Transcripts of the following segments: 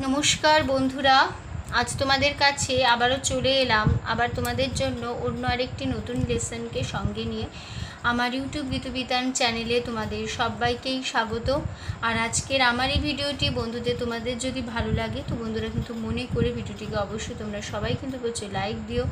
নমস্কার বন্ধুরা, আজ তোমাদের কাছে আবারও চলে এলাম, আবার তোমাদের জন্য অন্য আরেকটি নতুন লেসনকে সঙ্গে নিয়ে। আমার ইউটিউব গীতবিতান চ্যানেলে তোমাদের সবাইকেই স্বাগত। আর আজকের আমার এই ভিডিওটি বন্ধুদের তোমাদের যদি ভালো লাগে, তো বন্ধুরা কিন্তু মনে করে ভিডিওটিকে অবশ্যই তোমরা সবাই কিন্তু প্রচুর লাইক দিও।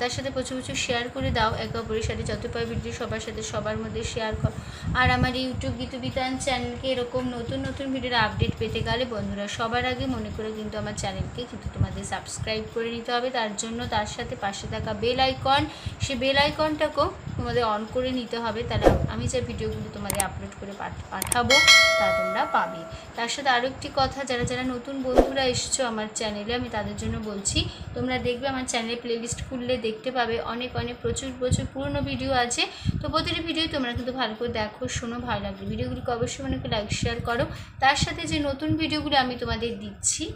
তার সাথে প্রচুর প্রচুর শেয়ার করে দাও। একে অপরের সাথে যত পার ভিডিও সবার সাথে সবার মধ্যে শেয়ার কর। আর আমার ইউটিউব গীতবিতান চ্যানেলকে এরকম নতুন নতুন ভিডিওর আপডেট পেতে গেলে বন্ধুরা সবার আগে মনে করে কিন্তু আমার চ্যানেলকে কিন্তু তোমাদের সাবস্ক্রাইব করে নিতে হবে। তার জন্য তার সাথে পাশে থাকা বেল আইকন সে বেল আইকনটাকেও তোমাদের অন করে নিতে হবে, তাহলে আমি যে ভিডিওগুলো তোমাদের আপলোড করে পাঠ- পাঠাবো, তা তোমরা পাবে। তার সাথে আরও একটি কথা, যারা যারা নতুন বন্ধুরা এসছো আমার চ্যানেলে আমি তাদের জন্য বলছি, তোমরা দেখবে আমার চ্যানেলে প্লেলিস্ট খুললে দেখতে পাবে অনেক অনেক প্রচুর প্রচুর পুরনো ভিডিও আছে। তো প্রতিটি ভিডিও তোমরা কিন্তু ভালো করে দেখো, শোনো, ভালো লাগবে। ভিডিওগুলিকে অবশ্যই মনে করে লাইক শেয়ার করো। তার সাথে যে নতুন ভিডিওগুলো আমি তোমাদের দিচ্ছি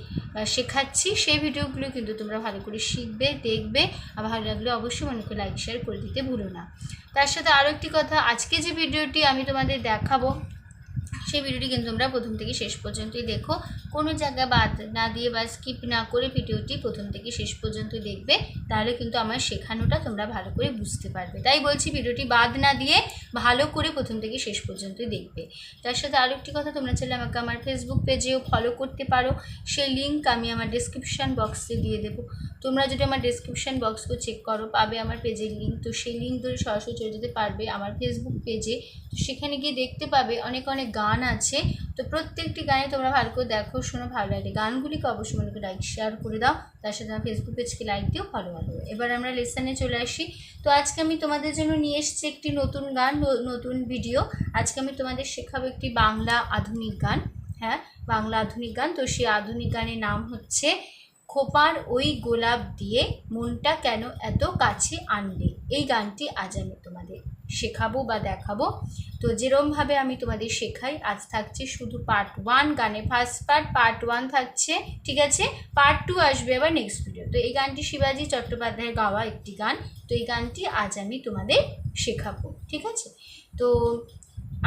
শেখাচ্ছি, সেই ভিডিওগুলো কিন্তু তোমরা ভালো করে শিখবে, দেখবে। আর ভালো লাগলে অবশ্যই মনে করে লাইক শেয়ার করে দিতে ভুলো না। তার সাথে আরও একটি কথা, আজকে যে ভিডিওটি আমি তোমাদের দেখাবো, সেই ভিডিওটি কিন্তু তোমরা প্রথম থেকে শেষ পর্যন্তই দেখো। কোনো জায়গা বাদ না দিয়ে বা স্কিপ না করে ভিডিওটি প্রথম থেকে শেষ পর্যন্ত দেখবে, তাহলে কিন্তু আমার শেখানোটা তোমরা ভালো করে বুঝতে পারবে। তাই বলছি ভিডিওটি বাদ না দিয়ে ভালো করে প্রথম থেকে শেষ পর্যন্তই দেখবে। তার সাথে আরও একটি কথা, তোমরা চাইলে আমাকে আমার ফেসবুক পেজেও ফলো করতে পারো। সেই লিঙ্ক আমি আমার ডিসক্রিপশান বক্সে দিয়ে দেবো। তোমরা যদি আমার ডিসক্রিপশান বক্সকে চেক করো, পাবে আমার পেজের লিঙ্ক তো সেই লিঙ্ক ধরে সরাসরি চলে যেতে পারবে আমার ফেসবুক পেজে তো সেখানে গিয়ে দেখতে পাবে অনেক অনেক গান আছে। তো প্রত্যেকটি গানে তোমরা ভালো করে দেখো, শোনো, ভালো লাগে। গানগুলিকে অবশ্যই মনে করে লাইক শেয়ার করে দাও। তার সাথে আমার ফেসবুক পেজকে লাইক দিও ভালো ভালো এবার আমরা লেসনে চলে আসি। তো আজকে আমি তোমাদের জন্য নিয়ে এসেছি একটি নতুন গান নতুন ভিডিও আজকে আমি তোমাদের শেখাবো একটি বাংলা আধুনিক গান। হ্যাঁ বাংলা আধুনিক গান। তো সেই আধুনিক গানের নাম হচ্ছে খোপার ওই গোলাপ দিয়ে মনটা কেন এত কাছে আনলে? এই গানটি আজ আমি তোমাদের শেখাবো বা দেখাবো। তো যেরমভাবে আমি তোমাদের শেখাই, আজ থাকছে শুধু পার্ট ওয়ান গানে ফার্স্ট পার্ট পার্ট ওয়ান থাকছে, ঠিক আছে? পার্ট টু আসবে আবার নেক্সট ভিডিও তো এই গানটি শিবাজি চট্টোপাধ্যায়ের গাওয়া একটি গান। তো এই গানটি আজ আমি তোমাদের শেখাবো, ঠিক আছে? তো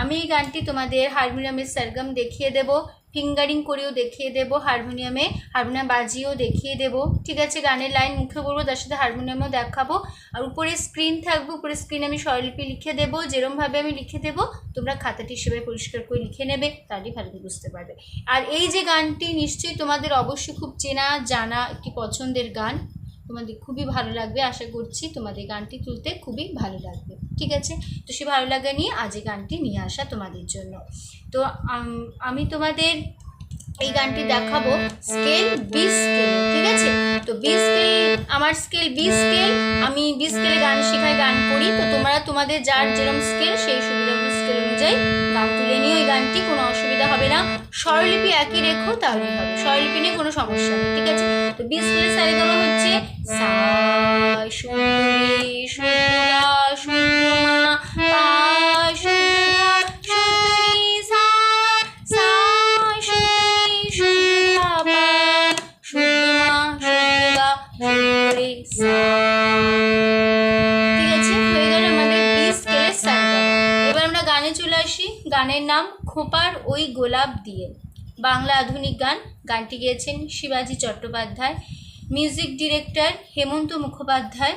আমি এই গানটি তোমাদের হারমোনিয়ামের সরগম দেখিয়ে দেব, ফিঙ্গারিং করেও দেখিয়ে দেব, হারমোনিয়ামে হারমোনিয়াম বাজিয়েও দেখিয়ে দেব। ঠিক আছে, গানের লাইন মুখে বলব, তার সাথে হারমোনিয়ামও দেখাবো। আর উপরে স্ক্রিন থাকবে, উপরে স্ক্রিনে আমি স্বরলিপি লিখে দেবো, যেরমভাবে আমি লিখে দেবো, তোমরা খাতাটি হিসেবে পরিষ্কার করে লিখে নেবে, তাহলেই ভালো বুঝতে পারবে। আর এই যে গানটি নিশ্চয়ই তোমাদের অবশ্যই খুব চেনা, জানা একটি পছন্দের গান। তোমাদের খুবই ভালো লাগবে, আশা করছি তোমাদের গানটি তুলতে খুবই ভালো লাগবে। ঠিক আছে? তো সে ভালো লাগা নিয়ে আজ এই গানটি নিয়ে আসা তোমাদের জন্য। তো আমি তোমাদের এই গানটি দেখাবো স্কেল বি স্কেল, ঠিক আছে? তো বি স্কেল, আমার স্কেল বি স্কেল, আমি বি স্কেলে গান শেখাই গান করি। তো তোমরা তোমাদের যার যেরকম স্কেল সেই সুবিধা স্কেল অনুযায়ী নিও কোনো অসুবিধা হবে না। স্বরলিপি একই রেখো, তাহলেই হবে। স্বরলিপি নিয়ে কোনো সমস্যা নেই, ঠিক আছে? তো বি স্কেলের সারেগামা হচ্ছে। সা সুন্দরী, সুন্দরা হয়ে এবার আমরা গানে চলে আসি। গানের নাম খোপার ওই গোলাপ দিয়ে বাংলা আধুনিক গান। গানটি গেয়েছেন শিবাজি Chattopadhyay, music director Hemanta Mukhopadhyay,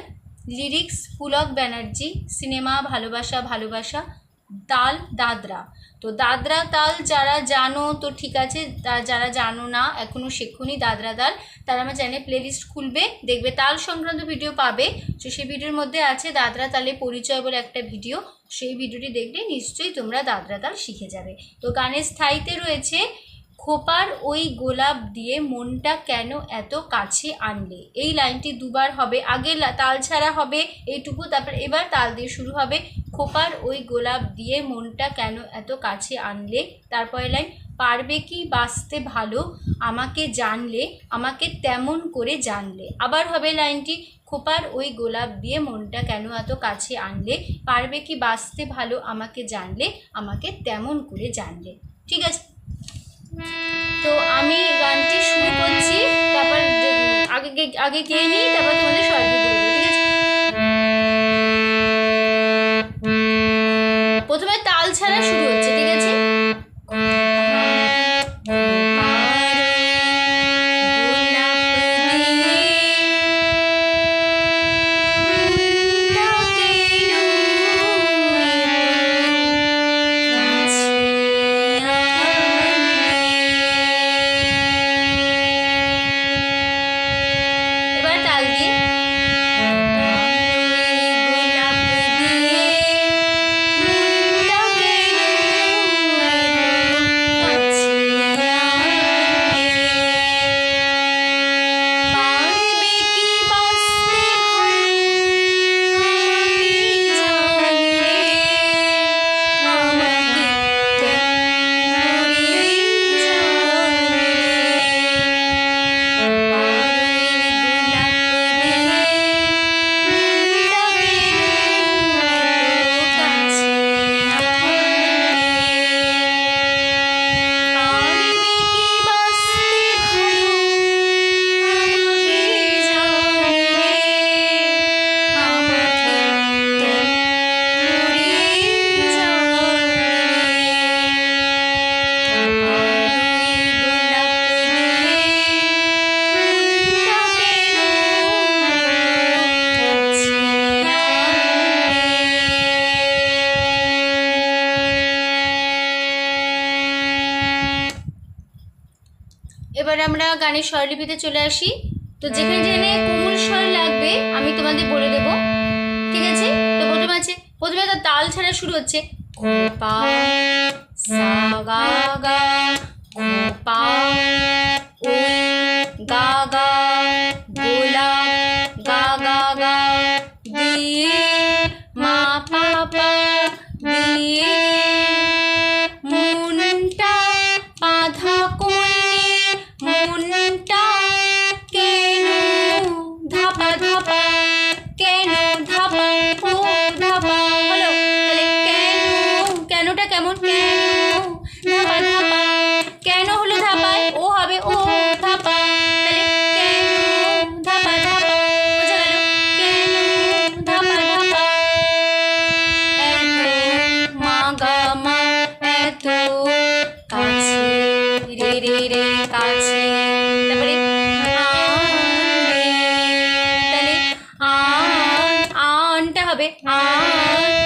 lyrics Pulak Banerjee, cinema ভালোবাসা ভালোবাসা, দাল দাদরা। তো দাদরা তাল যারা জানো, তো ঠিক আছে যারা জানো না এখনও শেখুনি দাদরা তাল, তারা আমার চ্যানেল প্লেলিস্ট খুলবে, দেখবে তাল সংক্রান্ত ভিডিও পাবে। তো সেই ভিডিওর মধ্যে আছে দাদরা তালে পরিচয় বলে একটা ভিডিও সেই ভিডিওটি দেখলে নিশ্চয়ই তোমরা দাদরা তাল শিখে যাবে। তো গানের স্থায়ীতে রয়েছে খোপার ওই গোলাপ দিয়ে মনটা কেন এত কাছে আনলে? এই লাইনটি দুবার হবে, আগে তাল ছাড়া হবে এইটুকু, তারপর এবার তাল দিয়ে শুরু হবে। খোপার ওই গোলাপ দিয়ে মনটা কেন এত কাছে আনলে? তারপরে লাইন, পারবে কি বাঁচতে ভালো? আমাকে জানলে, আমাকে তেমন করে জানলে। আবার হবে লাইনটি, খোপার ওই গোলাপ দিয়ে মনটা কেন এত কাছে আনলে? পারবে কি বাঁচতে ভালো? আমাকে জানলে, আমাকে তেমন করে জানলে। ঠিক আছে? তো আমি গানটি শুরু করছি, তারপর আগে আগে গিয়ে নিই, তারপর তোমাদের সরকার বলব ঠিক আছে? প্রথমে তাল ছাড়া শুরু হচ্ছে। এবার আমরা গানের স্বরলিপিতে চলে আসি। তো যেখানে যেখানে কোমল স্বর লাগবে, আমি তোমাদের বলে দেব। ঠিক আছে? তো প্রথমে আছে, প্রথমে তো তাল ছাড়া শুরু হচ্ছে। পা সা গা গা পা ওই গা গা গোলা গা গা গা দিয়ে কেনটা কেন হলো ধাপায়? ও হবে ও ধাপা রে রে কাছে। তারপরে। তাহলে আন, আনটা হবে আন।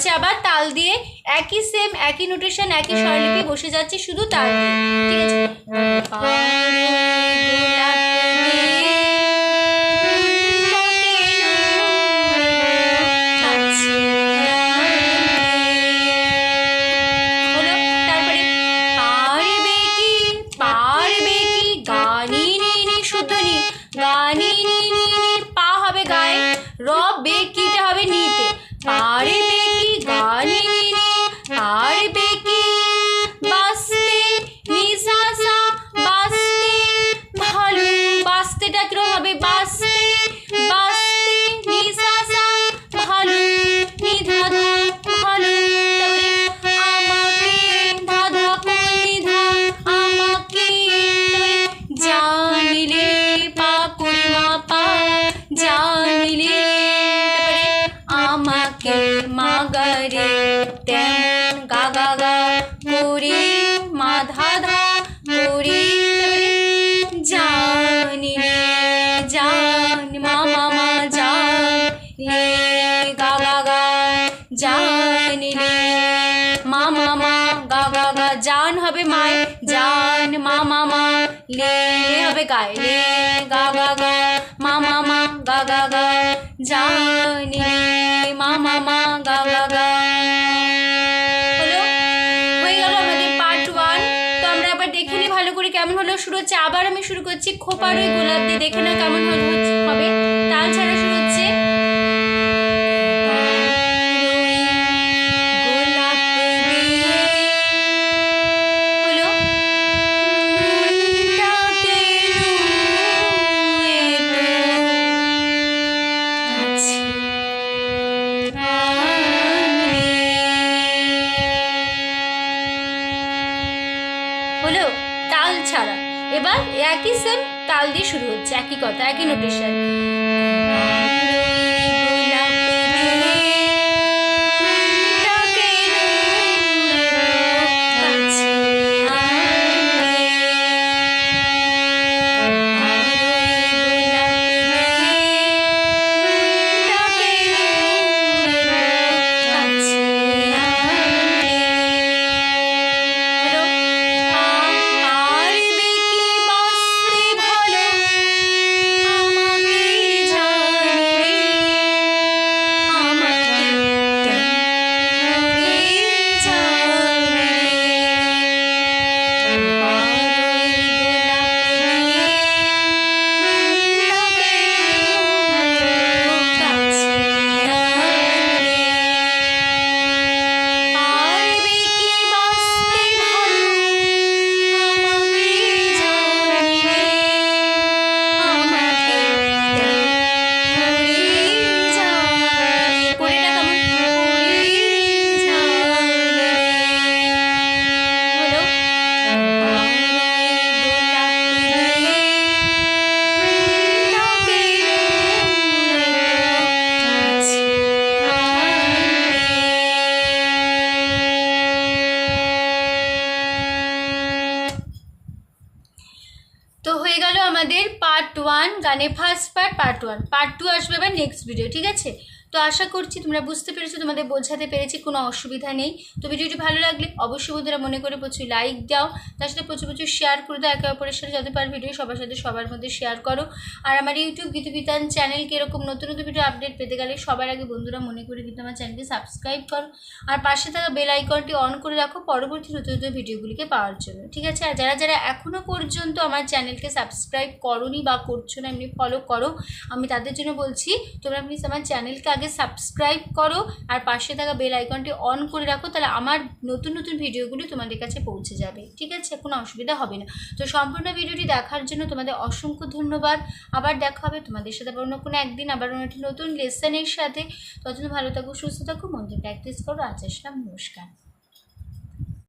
হচ্ছে আবার তাল দিয়ে একই সেম একই নোটেশন একই স্বরলিপি বসে যাচ্ছে শুধু তাল দিয়ে। ঠিক আছে? আমাকে মাগারে তেমন গা গা গা, করে মা ধা তারপরে জানিলে জান মা মা জান লে গা গা গা জানিলে মা মা মা, গা গা গা, জান হবে মায় জান মা মা মা, লে হবে গায়ে, লে, গা গা গা, মা মা মা, গা গা গা জানিলে মা মা মা, গা গা গা। কেমন হলো শুরু হচ্ছে। আবার আমি শুরু করছি খোপার ওই গোলাপ দিয়ে। দেখে না কেমন হলো হবে। তাল ছাড়া শুরু হচ্ছে। শুরু হচ্ছে একই কথা একই নোটেশন গানে first part part one part two আসবে আবার নেক্সট ভিডিও ঠিক আছে? তো আশা করছি তোমরা বুঝতে পেরেছ, তোমাদের বোঝাতে পেরেছি, কোনো অসুবিধা নেই। তো ভিডিওটি ভালো লাগলে অবশ্যই বন্ধুরা মনে করে প্রচুর লাইক দাও, তার সাথে প্রচুর প্রচুর শেয়ার করে দাও, একে অপরের সাথে যত পার ভিডিও সবার সাথে সবার মধ্যে শেয়ার করো। আর আমার ইউটিউব গীতবিতান চ্যানেলকে এরকম নতুন নতুন ভিডিও আপডেট পেতে গেলে সবার আগে বন্ধুরা মনে করে কিন্তু আমার চ্যানেলকে সাবস্ক্রাইব করো। আর পাশে থাকা বেল আইকনটি অন করে রাখো, পরবর্তী নতুন নতুন ভিডিওগুলিকে পাওয়ার জন্য, ঠিক আছে? আর যারা যারা এখনও পর্যন্ত আমার চ্যানেলকে সাবস্ক্রাইব করনি বা করছ না, এমনি ফলো করো, আমি তাদের জন্য বলছি, তোমরা প্লিজ আমার চ্যানেলকে আগে সাবস্ক্রাইব করো আর পাশে থাকা বেল আইকনটি অন করে রাখো, তাহলে আমার নতুন নতুন ভিডিওগুলি তোমাদের কাছে পৌঁছে যাবে। ঠিক আছে? কোনো অসুবিধা হবে না। তো সম্পূর্ণ ভিডিওটি দেখার জন্য তোমাদের অসংখ্য ধন্যবাদ। আবার দেখা হবে তোমাদের সাথে অন্য কোনো একদিন, আবার অন্য একটি নতুন লেসনের সাথে। ততদিন ভালো থাকো, সুস্থ থাকো মন্দির প্র্যাকটিস করো। আসলাম নমস্কার।